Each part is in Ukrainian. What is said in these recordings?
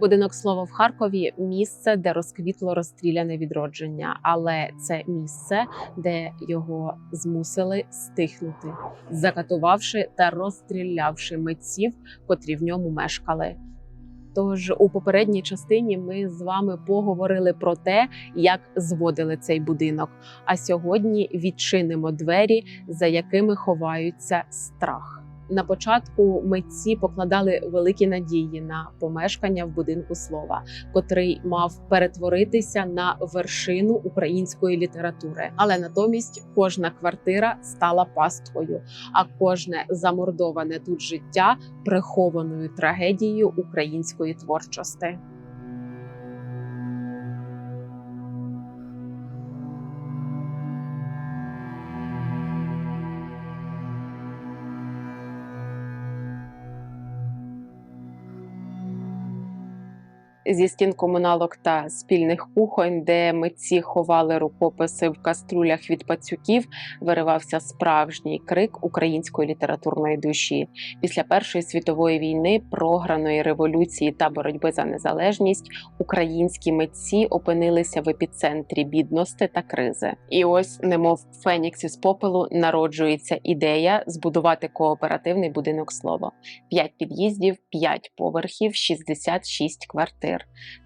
Будинок слова в Харкові місце, де розквітло розстріляне відродження, але це місце, де його змусили стихнути, закатувавши та розстрілявши митців, котрі в ньому мешкали. Тож у попередній частині ми з вами поговорили про те, як зводили цей будинок. А сьогодні відчинимо двері, за якими ховаються страх. На початку митці покладали великі надії на помешкання в будинку слова, котрий мав перетворитися на вершину української літератури. Але натомість кожна квартира стала пасткою, а кожне замордоване тут життя прихованою трагедією української творчості. Зі стін комуналок та спільних кухонь, де митці ховали рукописи в каструлях від пацюків, виривався справжній крик української літературної душі. Після Першої світової війни, програної революції та боротьби за незалежність, українські митці опинилися в епіцентрі бідності та кризи. І ось, немов Фенікс із попелу, народжується ідея збудувати кооперативний будинок слова: п'ять під'їздів, п'ять поверхів, 66 квартир.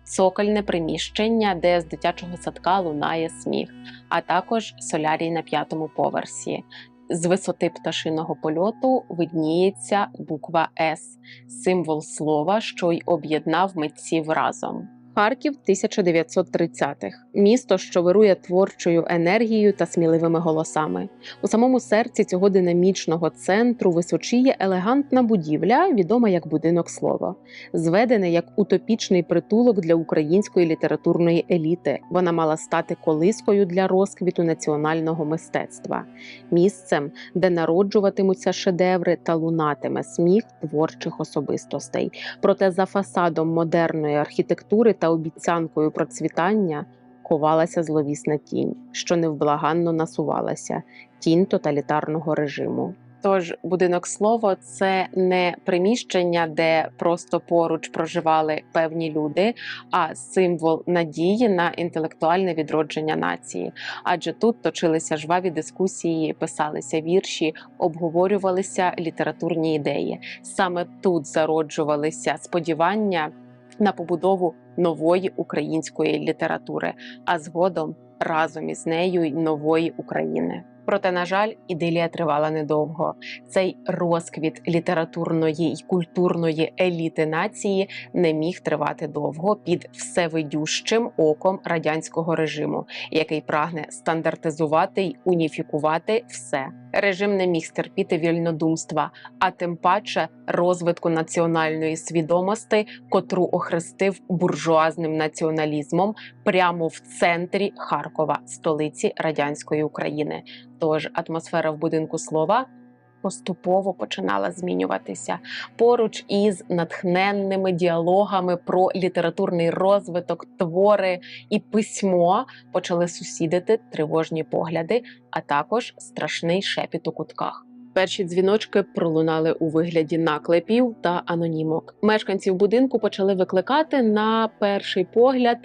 Цокольне приміщення, де з дитячого садка лунає сміх, а також солярій на п'ятому поверсі. З висоти пташиного польоту видніється буква С, символ слова, що й об'єднав митців разом. Харків 1930-х – місто, що вирує творчою енергією та сміливими голосами. У самому серці цього динамічного центру височіє елегантна будівля, відома як будинок слова, зведений як утопічний притулок для української літературної еліти. Вона мала стати колискою для розквіту національного мистецтва, місцем, де народжуватимуться шедеври та лунатиме сміх творчих особистостей. Проте за фасадом модерної архітектури та обіцянкою процвітання ховалася зловісна тінь, що невблаганно насувалася тінь тоталітарного режиму. Тож будинок слово це не приміщення, де просто поруч проживали певні люди, а символ надії на інтелектуальне відродження нації. Адже тут точилися жваві дискусії, писалися вірші, обговорювалися літературні ідеї. Саме тут зароджувалися сподівання на побудову нової української літератури, а згодом разом із нею й нової України. Проте, на жаль, ідилія тривала недовго. Цей розквіт літературної й культурної еліти нації не міг тривати довго під всевидющим оком радянського режиму, який прагне стандартизувати й уніфікувати все. Режим не міг стерпіти вільнодумства, а тим паче розвитку національної свідомості, котру охрестив буржуазним націоналізмом прямо в центрі Харкова, столиці радянської України. Тож атмосфера в будинку слова поступово починала змінюватися поруч із натхненними діалогами про літературний розвиток, твори і письмо почали сусідити тривожні погляди, а також страшний шепіт у кутках. Перші дзвіночки пролунали у вигляді наклепів та анонімок. Мешканців будинку почали викликати на перший погляд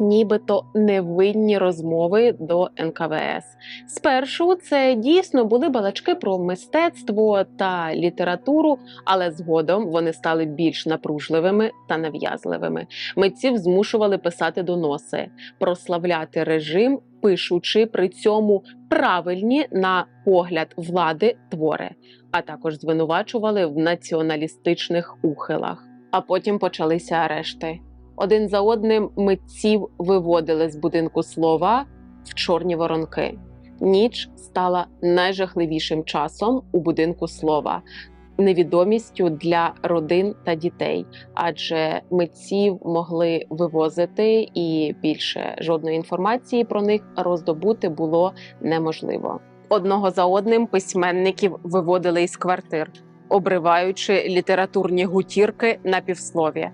нібито невинні розмови до НКВС. Спершу це дійсно були балачки про мистецтво та літературу, але згодом вони стали більш напружливими та нав'язливими. Митців змушували писати доноси, прославляти режим, пишучи при цьому правильні на погляд влади твори, а також звинувачували в націоналістичних ухилах. А потім почалися арешти. Один за одним митців виводили з будинку слова в чорні воронки. Ніч стала найжахливішим часом у будинку слова, невідомістю для родин та дітей, адже митців могли вивозити, і більше жодної інформації про них роздобути було неможливо. Одного за одним письменників виводили із квартир, обриваючи літературні гутірки на півслові.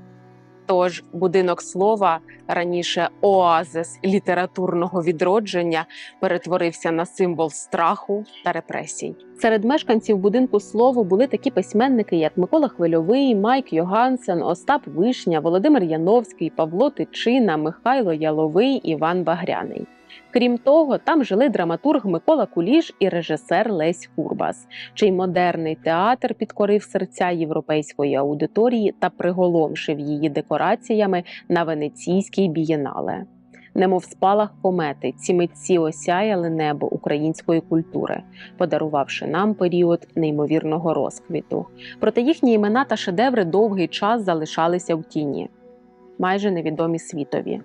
Тож будинок слова, раніше оазис літературного відродження, перетворився на символ страху та репресій. Серед мешканців будинку слово були такі письменники, як Микола Хвильовий, Майк Йогансен, Остап Вишня, Володимир Яновський, Павло Тичина, Михайло Яловий, Іван Багряний. Крім того, там жили драматург Микола Куліш і режисер Лесь Курбас, чий модерний театр підкорив серця європейської аудиторії та приголомшив її декораціями на венеційській бієнале. Немов спалах комети, ці митці осяяли небо української культури, подарувавши нам період неймовірного розквіту. Проте їхні імена та шедеври довгий час залишалися в тіні, майже невідомі світові.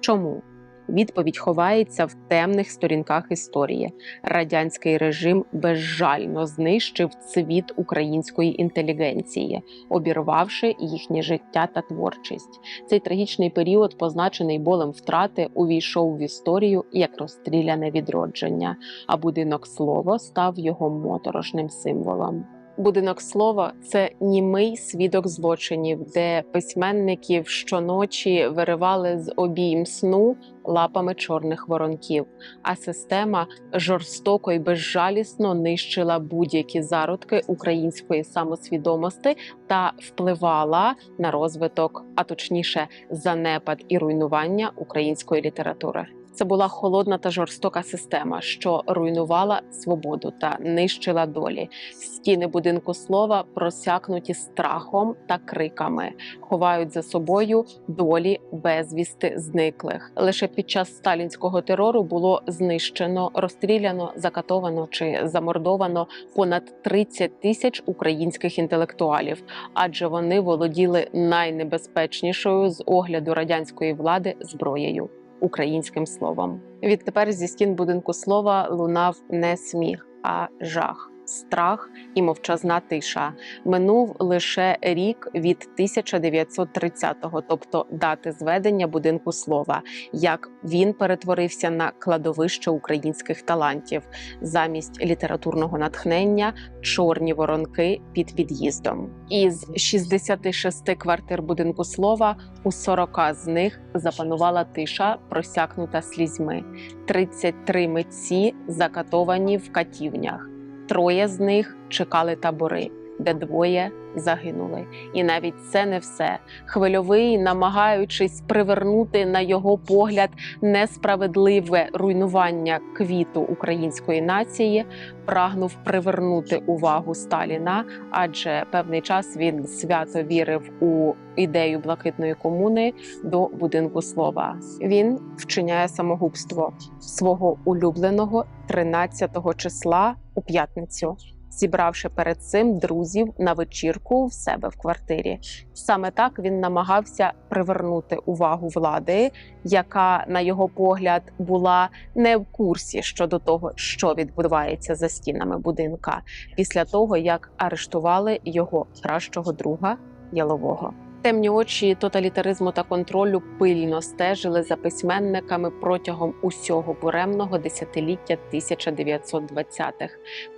Чому? Відповідь ховається в темних сторінках історії. Радянський режим безжально знищив цвіт української інтелігенції, обірвавши їхнє життя та творчість. Цей трагічний період, позначений болем втрати, увійшов в історію як розстріляне відродження, а будинок слово став його моторошним символом. Будинок слова це німий свідок злочинів, де письменників щоночі виривали з обійм сну лапами чорних воронків. А система жорстоко і безжалісно нищила будь-які зародки української самосвідомості та впливала на розвиток, а точніше, занепад і руйнування української літератури. Це була холодна та жорстока система, що руйнувала свободу та нищила долі. Стіни будинку слова просякнуті страхом та криками, ховають за собою долі безвісти зниклих. Лише під час сталінського терору було знищено, розстріляно, закатовано чи замордовано понад 30 тисяч українських інтелектуалів, адже вони володіли найнебезпечнішою з огляду радянської влади зброєю українським словом. Відтепер зі стін будинку слова лунав не сміх, а жах. Страх і мовчазна тиша минув лише рік від 1930-го, тобто дати зведення будинку слова, як він перетворився на кладовище українських талантів замість літературного натхнення, чорні воронки під під'їздом. Із 66 квартир будинку слова у 40 з них запанувала тиша, просякнута слізьми. 33 митці закатовані в катівнях. Троє з них чекали табори, де двоє загинули. І навіть це не все. Хвильовий, намагаючись привернути на його погляд несправедливе руйнування квіту української нації, прагнув привернути увагу Сталіна, адже певний час він свято вірив у ідею блакитної комуни до будинку слова. Він вчиняє самогубство свого улюбленого 13 числа у п'ятницю зібравши перед цим друзів на вечірку в себе в квартирі. Саме так він намагався привернути увагу влади, яка, на його погляд, була не в курсі щодо того, що відбувається за стінами будинка, після того як арештували його кращого друга Ялового. Темні очі тоталітаризму та контролю пильно стежили за письменниками протягом усього буремного десятиліття 1920-х.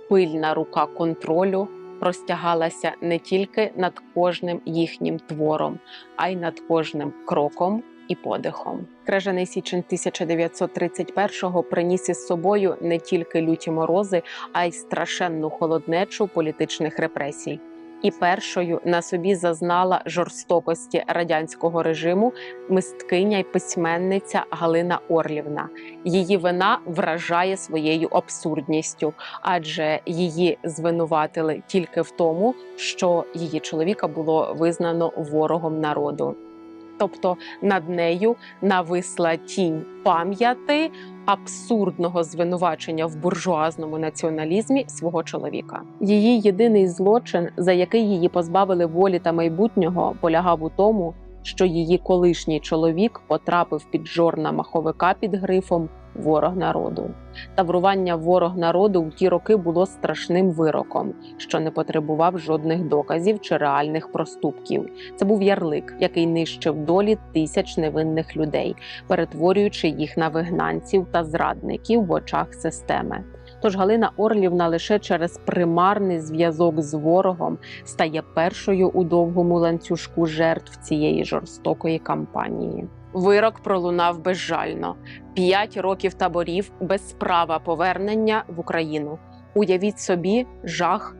Пильна рука контролю простягалася не тільки над кожним їхнім твором, а й над кожним кроком і подихом. Крижаний січень 1931-го приніс із собою не тільки люті морози, а й страшенну холоднечу політичних репресій і першою на собі зазнала жорстокості радянського режиму мисткиня й письменниця Галина Орлівна. Її вина вражає своєю абсурдністю, адже її звинуватили тільки в тому, що її чоловіка було визнано ворогом народу. Тобто над нею нависла тінь пам'яти абсурдного звинувачення в буржуазному націоналізмі свого чоловіка. Її єдиний злочин, за який її позбавили волі та майбутнього, полягав у тому, що її колишній чоловік потрапив під жорна маховика під грифом ворог народу. Таврування ворог народу в ті роки було страшним вироком, що не потребував жодних доказів чи реальних проступків. Це був ярлик, який нищив долі тисяч невинних людей, перетворюючи їх на вигнанців та зрадників в очах системи. Тож Галина Орлівна лише через примарний зв'язок з ворогом стає першою у довгому ланцюжку жертв цієї жорстокої кампанії. Вирок пролунав безжально: п'ять років таборів без права повернення в Україну. Уявіть собі жах,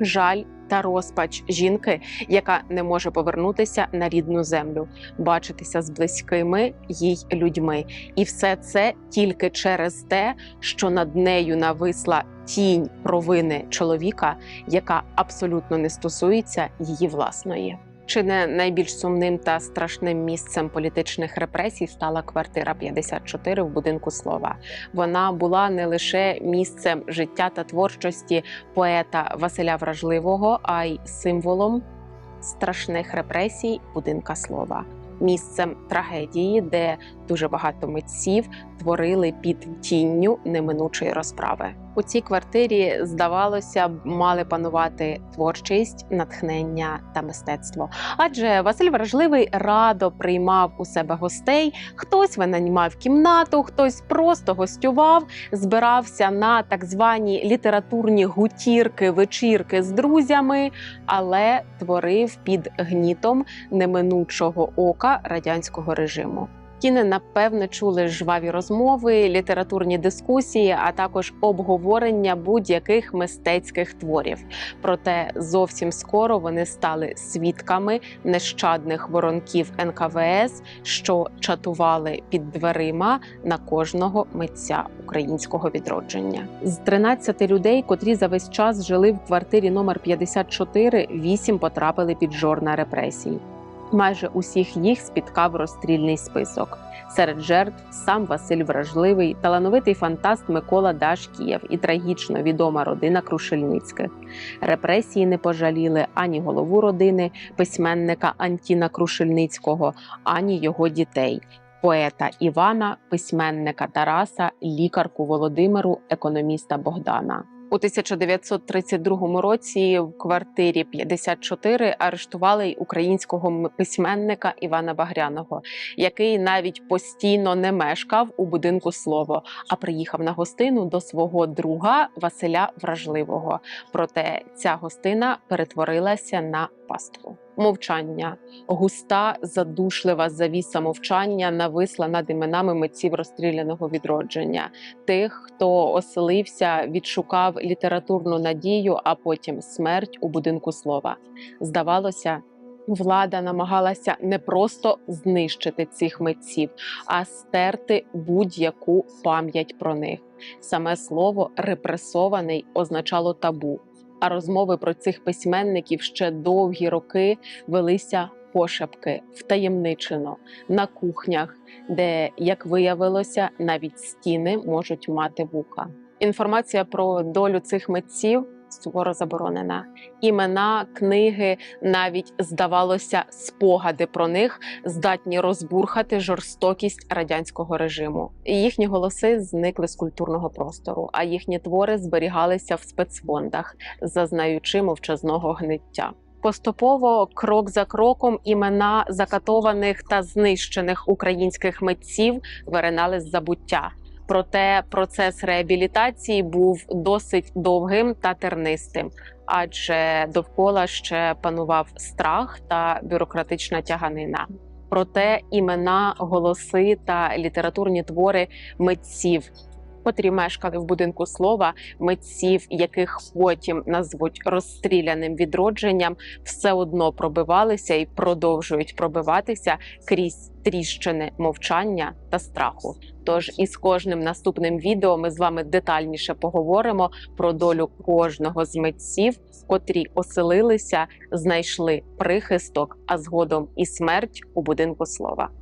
жаль та розпач жінки, яка не може повернутися на рідну землю, бачитися з близькими їй людьми, і все це тільки через те, що над нею нависла тінь провини чоловіка, яка абсолютно не стосується її власної. Чи не найбільш сумним та страшним місцем політичних репресій стала квартира 54 в будинку слова? Вона була не лише місцем життя та творчості поета Василя Вражливого, а й символом страшних репресій будинка слова, місцем трагедії, де дуже багато митців творили під тінню неминучої розправи. У цій квартирі, здавалося б, мали панувати творчість, натхнення та мистецтво. Адже Василь Вражливий радо приймав у себе гостей. Хтось винаймав кімнату, хтось просто гостював, збирався на так звані літературні гутірки, вечірки з друзями, але творив під гнітом неминучого ока радянського режиму. Кіни, напевне, чули жваві розмови, літературні дискусії, а також обговорення будь-яких мистецьких творів. Проте зовсім скоро вони стали свідками нещадних воронків НКВС, що чатували під дверима на кожного митця українського відродження. З 13 людей, котрі за весь час жили в квартирі номер 54, 8 потрапили під жорна репресій. Майже усіх їх спіткав розстрільний список. Серед жертв сам Василь Вражливий, талановитий фантаст Микола Дашкієв і трагічно відома родина Крушельницьких. Репресії не пожаліли ані голову родини, письменника Антіна Крушельницького, ані його дітей. Поета Івана, письменника Тараса, лікарку Володимиру, економіста Богдана. У 1932 році в квартирі 54 арештували українського письменника Івана Багряного, який навіть постійно не мешкав у будинку слово, а приїхав на гостину до свого друга Василя Вражливого. Проте ця гостина перетворилася на паству. Мовчання, густа, задушлива завіса мовчання нависла над іменами митців розстріляного відродження, тих, хто оселився, відшукав літературну надію, а потім смерть у будинку слова. Здавалося, влада намагалася не просто знищити цих митців, а стерти будь-яку пам'ять про них. Саме слово репресований означало табу. А розмови про цих письменників ще довгі роки велися пошепки, втаємничено на кухнях, де, як виявилося, навіть стіни можуть мати вуха. Інформація про долю цих митців суворо заборонена. Імена, книги, навіть здавалося, спогади про них здатні розбурхати жорстокість радянського режиму. Їхні голоси зникли з культурного простору, а їхні твори зберігалися в спецфондах, зазнаючи мовчазного гниття. Поступово, крок за кроком, імена закатованих та знищених українських митців виринали з забуття. Проте процес реабілітації був досить довгим та тернистим, адже довкола ще панував страх та бюрократична тяганина. Проте імена, голоси та літературні твори митців, котрі мешкали в будинку слова, митців, яких потім назвуть розстріляним відродженням, все одно пробивалися і продовжують пробиватися крізь тріщини мовчання та страху. Тож із кожним наступним відео ми з вами детальніше поговоримо про долю кожного з митців, котрі оселилися, знайшли прихисток, а згодом і смерть у будинку слова.